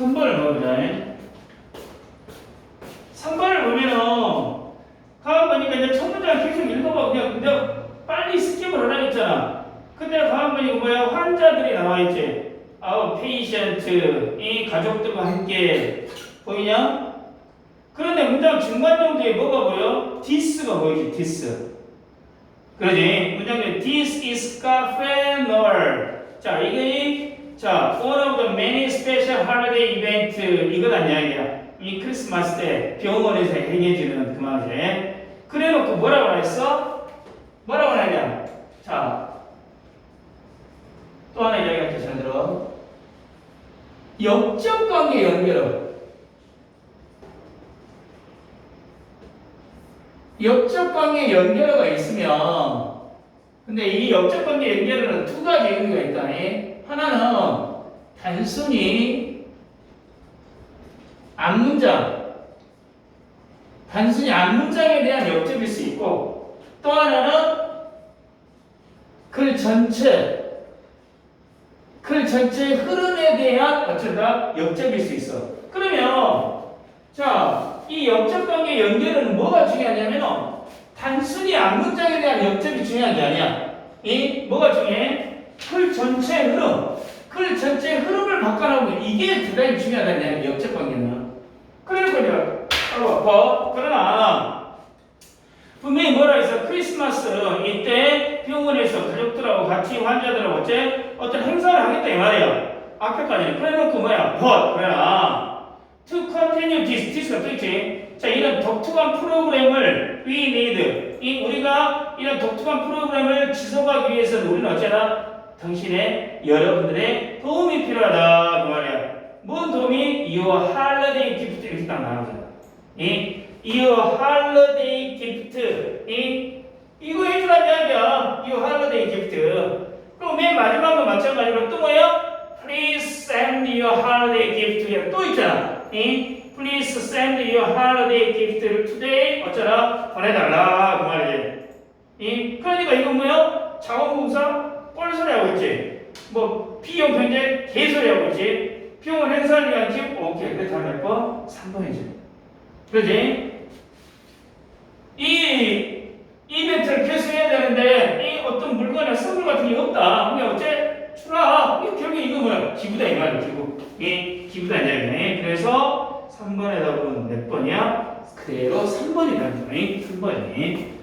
3번을 넣어보자. 3번을 보면은 가만 보니까 이제 첫 문장 계속 읽어봐 그냥 근데 빨리 스킵을 하라 했잖아. 근데 가만 보니까 뭐야 환자들이 나와 있지. 아우 페이션트 이 가족들과 함께 보이냐? 그런데 문장 중간 정도에 뭐가 보여? this가 보이지 this. 그러지? 문장에 this is cafe 자 이게 자 one of the many special holiday event 이건 아니야 이 크리스마스 때 병원에서 행해지는 그 말이지. 그래놓고 뭐라고 했어? 뭐라고 하냐? 자, 또 하나 이야기할게 잘 들어. 역적 관계 연결은 역적 관계 연결어가 있으면 근데 이 역적 관계 연결어는 두 가지 의미가 있다니. 하나는 단순히 앞문장 단순히 앞문장에 대한 역접일 수 있고 또 하나는 글 전체 글 전체의 흐름에 대한 어쩌다 역접일 수 있어. 그러면 자 이 역접 관계 연결은 뭐가 중요하냐면 단순히 앞문장에 대한 역접이 중요한 게 아니야. 이 뭐가 중요해? 글 전체의 흐름, 글 전체의 흐름을 바꿔나오는 이게 대단히 중요하다는. 역접 관계는. 그러니까 이제 어, 뭐 그러나 분명히 뭐라 했어? 크리스마스 이때 병원에서 가족들하고 같이 환자들하고 어째 어떤 행사를 하겠다 이 말이야. 앞에까지는 그래놓고 뭐야? but 그러나 to continue this this가 또 있지. 자 이런 독특한 프로그램을 we need 이 우리가 이런 독특한 프로그램을 지속하기 위해서는 우리는 어쩌나 당신의 여러분들의 도움이 필요하다 그 말이야. 뭔 도움이? Your holiday gift 이렇게 딱 나오잖아. 이 Your holiday gift 이 이거 해주란 이야기야. Your holiday gift. 그럼 맨 마지막은 마찬가지로 또 뭐야? Please send your holiday gift. 또 있잖아. 이 Please send your holiday gift를 today 어쩌라 보내달라 그 말이지. 이 그러니까 이건 뭐야? 자원봉사 뻘소리 하고 있지. 뭐 비용 편제 개소리 하고 있지. 병원 행사를 위한 기업 오케이 그래 다몇 번? 3번이지. 그러지? 이 이벤트를 개수해야 되는데 이 어떤 물건이나 선물 같은 게 없다. 그게 어째. 이 결국 이거 뭐야? 기부다 이 말이야 기부. 이 기부다 이야기네. 그래서 3번의 답은 몇 번이야? 그대로 3번이라는 거니 3번이.